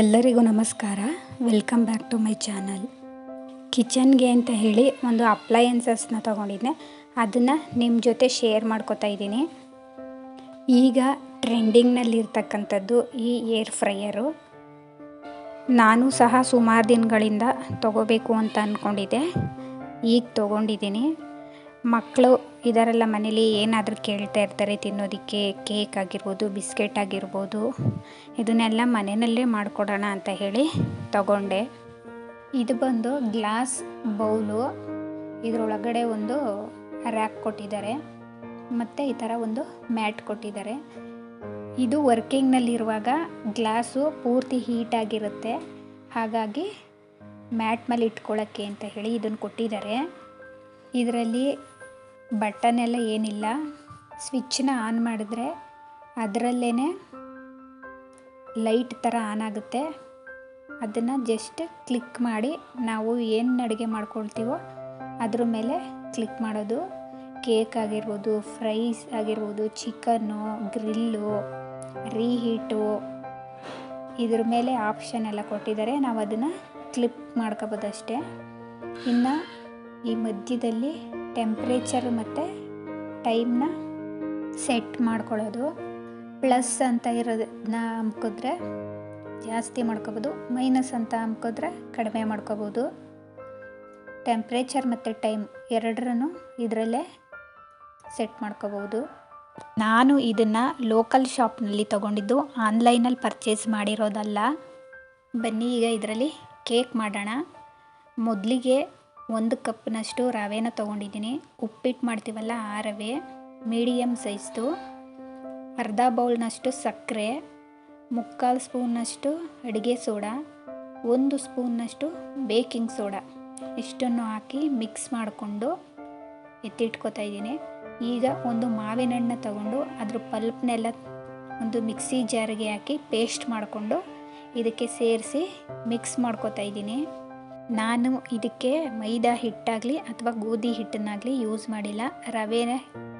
ಎಲ್ಲರಿಗೂ ನಮಸ್ಕಾರ. Welcome back to my channel ಕಿಚನ್ಗೆ ಅಂತ ಹೇಳಿ ಒಂದು ಅಪ್ಲಯನ್ಸಸ್ನ ತೊಗೊಂಡಿದ್ದೆ. ಅದನ್ನು ನಿಮ್ಮ ಜೊತೆ ಶೇರ್ ಮಾಡ್ಕೋತಾ ಇದ್ದೀನಿ. ಈಗ ಟ್ರೆಂಡಿಂಗ್ನಲ್ಲಿರ್ತಕ್ಕಂಥದ್ದು ಈ ಏರ್ ಫ್ರೈಯರು ನಾನು ಸಹ ಸುಮಾರು ದಿನಗಳಿಂದ ತೊಗೋಬೇಕು ಅಂತ ಅಂದ್ಕೊಂಡಿದ್ದೆ ಈಗ ತೊಗೊಂಡಿದ್ದೀನಿ. ಮಕ್ಕಳು ಇದರೆಲ್ಲ ಮನೇಲಿ ಏನಾದರೂ ಕೇಳ್ತಾ ಇರ್ತಾರೆ, ತಿನ್ನೋದಕ್ಕೆ ಕೇಕ್ ಆಗಿರ್ಬೋದು, ಬಿಸ್ಕೆಟ್ ಆಗಿರ್ಬೋದು, ಇದನ್ನೆಲ್ಲ ಮನೆಯಲ್ಲೇ ಮಾಡಿಕೊಡೋಣ ಅಂತ ಹೇಳಿ ತಗೊಂಡೆ. ಇದು ಬಂದು ಗ್ಲಾಸ್ ಬೌಲು, ಇದರೊಳಗಡೆ ಒಂದು ರ್ಯಾಕ್ ಕೊಟ್ಟಿದ್ದಾರೆ, ಮತ್ತು ಈ ಥರ ಒಂದು ಮ್ಯಾಟ್ ಕೊಟ್ಟಿದ್ದಾರೆ. ಇದು ವರ್ಕಿಂಗ್ನಲ್ಲಿರುವಾಗ ಗ್ಲಾಸು ಪೂರ್ತಿ ಹೀಟಾಗಿರುತ್ತೆ ಹಾಗಾಗಿ ಮ್ಯಾಟ್ ಮೇಲೆ ಇಟ್ಕೊಳ್ಳೋಕ್ಕೆ ಅಂತ ಹೇಳಿ ಇದನ್ನು ಕೊಟ್ಟಿದ್ದಾರೆ. ಇದರಲ್ಲಿ ಬಟನ್ ಎಲ್ಲ ಏನಿಲ್ಲ. ಸ್ವಿಚ್ಚನ್ನ ಆನ್ ಮಾಡಿದ್ರೆ ಅದರಲ್ಲೇ ಲೈಟ್ ಥರ ಆನ್ ಆಗುತ್ತೆ. ಅದನ್ನು ಜಸ್ಟ್ ಕ್ಲಿಕ್ ಮಾಡಿ ನಾವು ಏನು ಅಡುಗೆ ಮಾಡ್ಕೊಳ್ತೀವೋ ಅದ್ರ ಮೇಲೆ ಕ್ಲಿಕ್ ಮಾಡೋದು. ಕೇಕ್ ಆಗಿರ್ಬೋದು, ಫ್ರೈಸ್ ಆಗಿರ್ಬೋದು, ಚಿಕನ್ನು, ಗ್ರಿಲ್ಲು, ರೀಹೀಟು ಇದ್ರ ಮೇಲೆ ಆಪ್ಷನ್ ಎಲ್ಲ ಕೊಟ್ಟಿದ್ದಾರೆ. ನಾವು ಅದನ್ನು ಕ್ಲಿಕ್ ಮಾಡ್ಕೋಬೋದು ಅಷ್ಟೇ ಇನ್ನು ಈ ಮಧ್ಯದಲ್ಲಿ ಟೆಂಪ್ರೇಚರ್ ಮತ್ತು ಟೈಮ್ನ ಸೆಟ್ ಮಾಡ್ಕೊಳ್ಳೋದು. ಪ್ಲಸ್ ಅಂತ ಇರೋದನ್ನ ಅಮ್ಕಿದ್ರೆ ಜಾಸ್ತಿ ಮಾಡ್ಕೋಬೋದು. ಮೈನಸ್ ಅಂತ ಅಮ್ಕಿದ್ರೆ ಕಡಿಮೆ ಮಾಡ್ಕೋಬೋದು. ಟೆಂಪ್ರೇಚರ್ ಮತ್ತು ಟೈಮ್ ಎರಡರನ್ನು ಇದರಲ್ಲೇ ಸೆಟ್ ಮಾಡ್ಕೋಬೋದು. ನಾನು ಇದನ್ನು ಲೋಕಲ್ ಶಾಪ್ನಲ್ಲಿ ತೊಗೊಂಡಿದ್ದು ಆನ್ಲೈನಲ್ಲಿ ಪರ್ಚೇಸ್ ಮಾಡಿರೋದಲ್ಲ. ಬನ್ನಿ ಈಗ ಇದರಲ್ಲಿ ಕೇಕ್ ಮಾಡೋಣ. ಮೊದಲಿಗೆ ಒಂದು ಕಪ್ನಷ್ಟು ರವೆನ ತೊಗೊಂಡಿದ್ದೀನಿ. ಉಪ್ಪಿಟ್ಟು ಮಾಡ್ತೀವಲ್ಲ ಆ ರವೆ ಮೀಡಿಯಮ್ ಸೈಜ್ದು. ಅರ್ಧ ಬೌಲ್ನಷ್ಟು ಸಕ್ಕರೆ, ಮುಕ್ಕಾಲು ಸ್ಪೂನ್ನಷ್ಟು ಅಡುಗೆ ಸೋಡಾ, ಒಂದು ಸ್ಪೂನ್ನಷ್ಟು ಬೇಕಿಂಗ್ ಸೋಡಾ. ಇಷ್ಟನ್ನು ಹಾಕಿ ಮಿಕ್ಸ್ ಮಾಡಿಕೊಂಡು ಎತ್ತಿಟ್ಕೊತಾ ಇದ್ದೀನಿ. ಈಗ ಒಂದು ಮಾವಿನ ಹಣ್ಣು ತಗೊಂಡು ಅದ್ರ ಪಲ್ಪ್ನೆಲ್ಲ ಒಂದು ಮಿಕ್ಸಿ ಜಾರಿಗೆ ಹಾಕಿ ಪೇಸ್ಟ್ ಮಾಡಿಕೊಂಡು ಇದಕ್ಕೆ ಸೇರಿಸಿ ಮಿಕ್ಸ್ ಮಾಡ್ಕೋತಾ ಇದ್ದೀನಿ. ನಾನು ಇದಕ್ಕೆ ಮೈದಾ ಹಿಟ್ಟಾಗಲಿ ಅಥವಾ ಗೋಧಿ ಹಿಟ್ಟನ್ನಾಗಲಿ ಯೂಸ್ ಮಾಡಿಲ್ಲ. ರವೆನ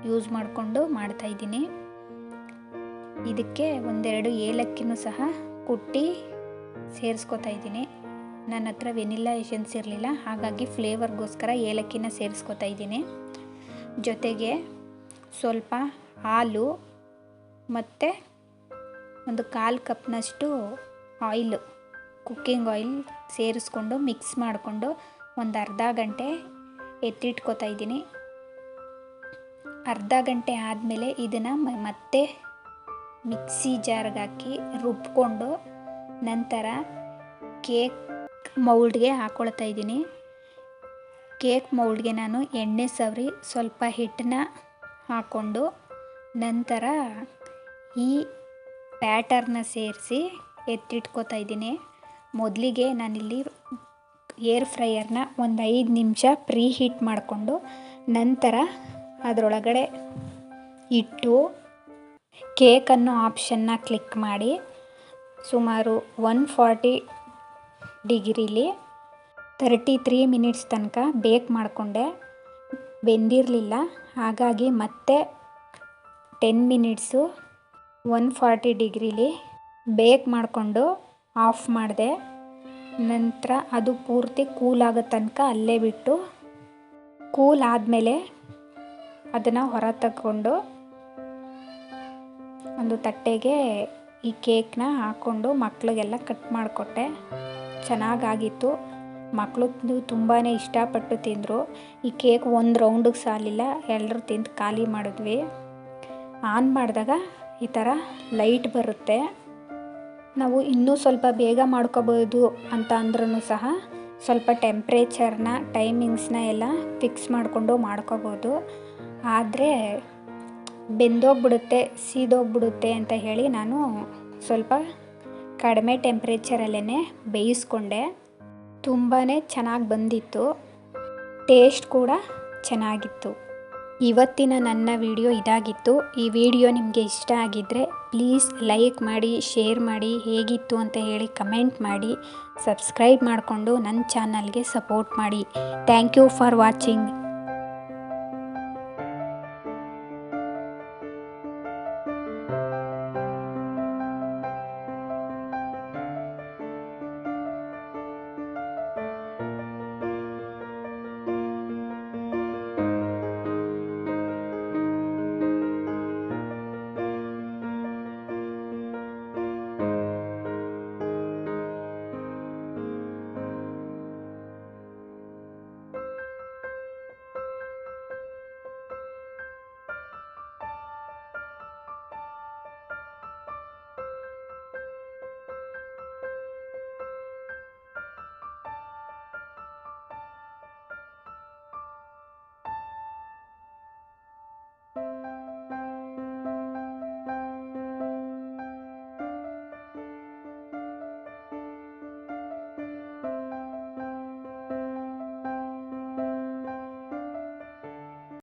ಯೂಸ್ ಮಾಡಿಕೊಂಡು ಮಾಡ್ತಾಯಿದ್ದೀನಿ ಇದಕ್ಕೆ ಒಂದೆರಡು ಏಲಕ್ಕಿನೂ ಸಹ ಕುಟ್ಟಿ ಸೇರಿಸ್ಕೊತಾ ಇದ್ದೀನಿ. ನನ್ನ ಹತ್ರ ವೆನಿಲ್ಲಾ ಎಸೆನ್ಸ್ ಇರಲಿಲ್ಲ, ಹಾಗಾಗಿ ಫ್ಲೇವರ್ಗೋಸ್ಕರ ಏಲಕ್ಕಿನ ಸೇರಿಸ್ಕೊತಾ ಇದ್ದೀನಿ. ಜೊತೆಗೆ ಸ್ವಲ್ಪ ಹಾಲು ಮತ್ತು ಒಂದು ಕಾಲು ಕಪ್ನಷ್ಟು ಆಯಿಲು. ಕುಕ್ಕಿಂಗ್ ಆಯಿಲ್ ಸೇರಿಸ್ಕೊಂಡು ಮಿಕ್ಸ್ ಮಾಡಿಕೊಂಡು ಒಂದು ಅರ್ಧ ಗಂಟೆ ಎತ್ತಿಟ್ಕೋತಾ ಇದ್ದೀನಿ. ಅರ್ಧ ಗಂಟೆ ಆದಮೇಲೆ ಇದನ್ನು ಮತ್ತೆ ಮಿಕ್ಸಿ ಜಾರ್ಗೆ ಹಾಕಿ ರುಬ್ಕೊಂಡು ನಂತರ ಕೇಕ್ ಮೌಲ್ಡ್ಗೆ ಹಾಕ್ಕೊಳ್ತಾ ಇದ್ದೀನಿ. ಕೇಕ್ ಮೌಲ್ಡ್ಗೆ ನಾನು ಎಣ್ಣೆ ಸವರಿ ಸ್ವಲ್ಪ ಹಿಟ್ಟನ್ನ ಹಾಕ್ಕೊಂಡು ನಂತರ ಈ ಪ್ಯಾಟರ್ನ ಸೇರಿಸಿ ಎತ್ತಿಟ್ಕೋತಾ ಇದ್ದೀನಿ. ಮೊದಲಿಗೆ ನಾನಿಲ್ಲಿ ಏರ್ ಫ್ರೈಯರ್ನ ಒಂದು ಐದು ನಿಮಿಷ ಪ್ರೀ ಹೀಟ್ ಮಾಡಿಕೊಂಡು ನಂತರ ಅದರೊಳಗಡೆ ಇಟ್ಟು ಕೇಕನ್ನು ಆಪ್ಷನ್ನ ಕ್ಲಿಕ್ ಮಾಡಿ ಸುಮಾರು ಒನ್ ಫಾರ್ಟಿ ಡಿಗ್ರಿಲಿ ತರ್ಟಿ ತ್ರೀ ಮಿನಿಟ್ಸ್ ತನಕ ಬೇಕ್ ಮಾಡಿಕೊಂಡೆ. ಬೆಂದಿರಲಿಲ್ಲ. ಹಾಗಾಗಿ ಮತ್ತೆ ಟೆನ್ ಮಿನಿಟ್ಸು ಒನ್ ಫಾರ್ಟಿ ಡಿಗ್ರಿಲಿ ಬೇಕ್ ಮಾಡಿಕೊಂಡು ಆಫ್ ಮಾಡಿದೆ. ನಂತರ ಅದು ಪೂರ್ತಿ ಕೂಲ್ ಆಗೋ ತನಕ ಅಲ್ಲೇ ಬಿಟ್ಟು ಕೂಲ್ ಆದಮೇಲೆ ಅದನ್ನು ಹೊರ ತಗೊಂಡು ಒಂದು ತಟ್ಟೆಗೆ ಈ ಕೇಕ್ನ ಹಾಕ್ಕೊಂಡು ಮಕ್ಕಳಿಗೆಲ್ಲ ಕಟ್ ಮಾಡಿಕೊಟ್ಟೆ. ಚೆನ್ನಾಗಾಗಿತ್ತು. ಮಕ್ಕಳು ತುಂಬಾ ಇಷ್ಟಪಟ್ಟು ತಿಂದರು. ಈ ಕೇಕ್ ಒಂದು ರೌಂಡಿಗೆ ಸಾಲಿಲ್ಲ ಎಲ್ಲರೂ ತಿಂದು ಖಾಲಿ ಮಾಡಿದ್ವಿ. ಆನ್ ಮಾಡಿದಾಗ ಈ ಥರ ಲೈಟ್ ಬರುತ್ತೆ. ನಾವು ಇನ್ನೂ ಸ್ವಲ್ಪ ಬೇಗ ಮಾಡ್ಕೋಬೋದು ಅಂತ ಅಂದ್ರೂ ಸಹ ಸ್ವಲ್ಪ ಟೆಂಪ್ರೇಚರ್ನ ಟೈಮಿಂಗ್ಸ್ನ ಎಲ್ಲ ಫಿಕ್ಸ್ ಮಾಡಿಕೊಂಡು ಮಾಡ್ಕೋಬೋದು. ಆದರೆ ಬೆಂದೋಗ್ಬಿಡುತ್ತೆ, ಸೀದೋಗ್ಬಿಡುತ್ತೆ ಅಂತ ಹೇಳಿ ನಾನು ಸ್ವಲ್ಪ ಕಡಿಮೆ ಟೆಂಪ್ರೇಚರಲ್ಲೇ ಬೇಯಿಸ್ಕೊಂಡೆ. ತುಂಬಾ ಚೆನ್ನಾಗಿ ಬಂದಿತ್ತು. ಟೇಸ್ಟ್ ಕೂಡ ಚೆನ್ನಾಗಿತ್ತು. ಇವತ್ತಿನ ನನ್ನ ವಿಡಿಯೋ ಇದಾಗಿತ್ತು. ಈ ವಿಡಿಯೋ ನಿಮಗೆ ಇಷ್ಟ ಆಗಿದ್ದರೆ ಪ್ಲೀಸ್ ಲೈಕ್ ಮಾಡಿ, ಶೇರ್ ಮಾಡಿ, ಹೇಗಿತ್ತು ಅಂತ ಹೇಳಿ ಕಮೆಂಟ್ ಮಾಡಿ, ಸಬ್ಸ್ಕ್ರೈಬ್ ಮಾಡಿಕೊಂಡು ನನ್ನ ಚಾನಲ್ಗೆ ಸಪೋರ್ಟ್ ಮಾಡಿ. Thank you for watching.